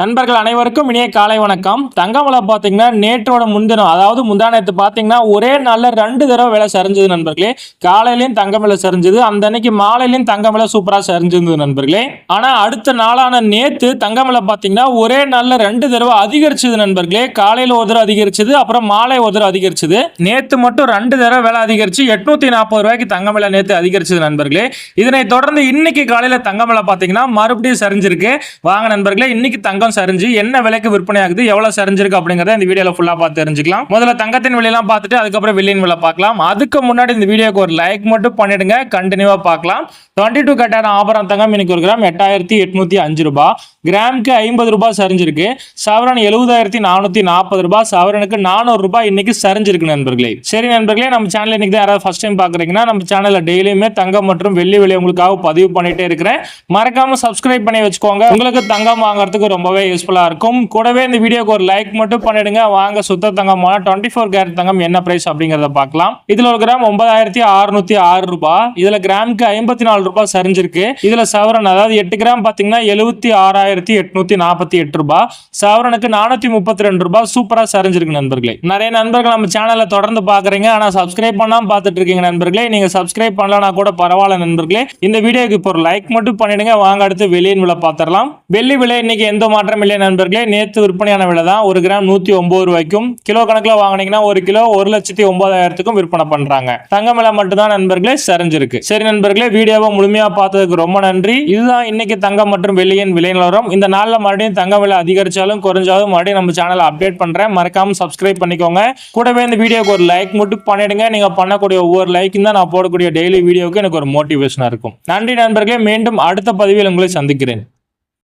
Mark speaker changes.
Speaker 1: நண்பர்கள் அனைவருக்கும் இனிய காலை வணக்கம். தங்கமலை பார்த்தீங்கன்னா நேற்றோட முன்தினம் அதாவது முந்தா நேற்று பார்த்தீங்கன்னா ஒரே நாளில் ரெண்டு தடவை விலை சரிஞ்சது நண்பர்களே. காலையிலையும் தங்கம் விலை சரிஞ்சது அந்த அன்னைக்கு மாலையிலையும் தங்கம் விலை சூப்பராக சரிஞ்சிருந்தது நண்பர்களே. ஆனால் அடுத்த நாளான நேற்று தங்கம் விலை பார்த்தீங்கன்னா ஒரே நாளில் ரெண்டு தடவை அதிகரிச்சது நண்பர்களே. காலையில் ஒரு தடவை அதிகரிச்சது அப்புறம் மாலை ஒரு தடவை அதிகரிச்சது. நேற்று மட்டும் ரெண்டு தடவை விலை அதிகரிச்சு எட்நூத்தி நாற்பது ரூபாய்க்கு தங்கம் விலை நேற்று அதிகரிச்சது நண்பர்களே. இதனை தொடர்ந்து இன்னைக்கு காலையில் தங்கம் விலை பார்த்தீங்கன்னா மறுபடியும் சரிஞ்சிருக்கு. வாங்க நண்பர்களே இன்னைக்கு தங்கம் சரிஞ்சு என்ன விலைக்கு விற்பனை ஆகுது எவ்வளவு சரிஞ்சிருக்கு அப்படிங்கறத இந்த வீடியோல ஃபுல்லா பார்த்து தெரிஞ்சுக்கலாம். முதல்ல தங்கத்தின் விலையெல்லாம் பார்த்துட்டு அதுக்கப்புறம் வெள்ளியின் விலை பார்க்கலாம். அதுக்கு முன்னாடி இந்த வீடியோக்கு ஒரு லைக் மட்டும் பண்ணிடுங்க கண்டினியூவா பார்க்கலாம். டுவெண்ட்டி டூ கட்டான ஆபரம் தங்கம் இன்னைக்கு ஒரு கிராம் எட்டாயிரத்தி எட்நூத்தி அஞ்சு ரூபாய் கிராமுக்கு ஐம்பது ரூபாய் சரிஞ்சிருக்கு. சவரன் எழுபதாயிரத்தி நானூத்தி நாற்பது ரூபாய். சவரனுக்கு நானூறு ரூபாய் இன்னைக்கு சரிஞ்சிருக்கு நண்பர்களே. சரி நண்பர்களே நம்ம சேனல் இன்னைக்கு தான் யாராவது ஃபர்ஸ்ட் டைம் பாக்குறீங்கன்னா நம்ம சேனல்ல டெய்லியுமே தங்கம் மற்றும் வெள்ளி விலை உங்களுக்காக பதிவு பண்ணிட்டே இருக்கிறேன். மறக்காம சப்ஸ்கிரைப் பண்ணி வச்சுக்கோங்க. உங்களுக்கு தங்கம் வாங்குறதுக்கு ரொம்பவே யூஸ்ஃபுல்லா இருக்கும். கூடவே இந்த வீடியோக்கு ஒரு லைக் மட்டும் பண்ணிடுங்க. வாங்க சுத்த தங்கமான டுவெண்ட்டி ஃபோர் கேரட் தங்கம் என்ன பிரைஸ் அப்படிங்கறத பார்க்கலாம். இதுல ஒரு கிராம் ஒன்பதாயிரத்தி அறுநூத்தி ஆறு ரூபாய் இதில் கிராமுக்கு ஐம்பத்தி நாலு ரூபாய் சரிஞ்சிருக்கு. இதில் சவரன் அதாவது எட்டு கிராம் பாத்தீங்கன்னா எழுபத்தி ஆறாயிரத்தி எட்நூத்தி நாற்பத்தி எட்டு ரூபாய் சவரனுக்கு நானூத்தி முப்பத்தி ரெண்டு ரூபாய் சூப்பரா சரிஞ்சிருக்கு நண்பர்களே. நிறைய நண்பர்கள் நம்ம சேனலை தொடர்ந்து பார்க்குறீங்க. ஆனா சப்ஸ்கிரைப் பண்ணாம பார்த்துட்டு இருக்கீங்க நண்பர்களே. நீங்க சப்ஸ்கிரைப் பண்ணலனா கூட பரவாயில்ல நண்பர்களே. இந்த வீடியோக்கு இப்போ ஒரு லைக் மட்டும் பண்ணிடுங்க. வாங்க அடுத்து வெளியின் விலை பார்த்துடலாம். வெள்ளி விலை இன்னைக்கு எந்த மாதிரி இல்லை நண்பர்களே. நேற்று விற்பனையான விலை தான் ஒரு கிராம் நூத்தி ஒன்பது ரூபாய்க்கும் கிலோ கணக்கில் வாங்குனீங்கன்னா ஒரு கிலோ ஒரு லட்சத்தி ஒன்பதாயிரத்துக்கும் விற்பனை பண்றாங்க. தங்கம் விலை மட்டும்தான் நண்பர்களே சரிஞ்சிருக்கு. சரி நண்பர்களே வீடியோவை முழுமையா பார்த்ததுக்கு ரொம்ப நன்றி. இதுதான் இன்னைக்கு தங்கம் மற்றும் வெள்ளியின் விலை நிலவரம். இந்த நாளில் மறுபடியும் தங்கம் விலை அதிகரிச்சாலும் குறைஞ்சாலும் மறுபடியும் நம்ம சேனலை அப்டேட் பண்றேன். மறக்காம சப்ஸ்கிரைப் பண்ணிக்கோங்க. கூடவே இந்த வீடியோக்கு ஒரு லைக் மட்டும் பண்ணிடுங்க. நீங்க பண்ணக்கூடிய ஒவ்வொரு லைக்கும் தான் நான் போடக்கூடிய டெய்லி வீடியோக்கு எனக்கு ஒரு மோட்டிவேஷனா இருக்கும். நன்றி நண்பர்களே மீண்டும் அடுத்த பதிவில் உங்களை சந்திக்கிறேன்.